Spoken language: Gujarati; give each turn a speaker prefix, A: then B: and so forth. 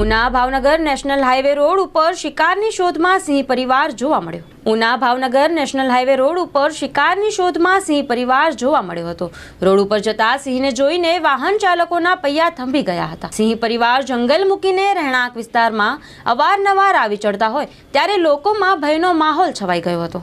A: Una Bhavnagar national highway road ઉપર શિકારની શોધમાં સિંહ પરિવાર જોવા મળ્યો. Una Bhavnagar national highway road ઉપર શિકારની શોધમાં સિંહ પરિવાર જોવા મળ્યો હતો. રોડ ઉપર જતા સિંહને જોઈને વાહન ચાલકોના પૈયા થંભી ગયા હતા. સિંહ પરિવાર જંગલ મૂકીને રહેણાંક વિસ્તારમાં અવારનવાર આવી ચડતા હોય, ત્યારે લોકોમાં ભયનો માહોલ છવાઈ ગયો હતો.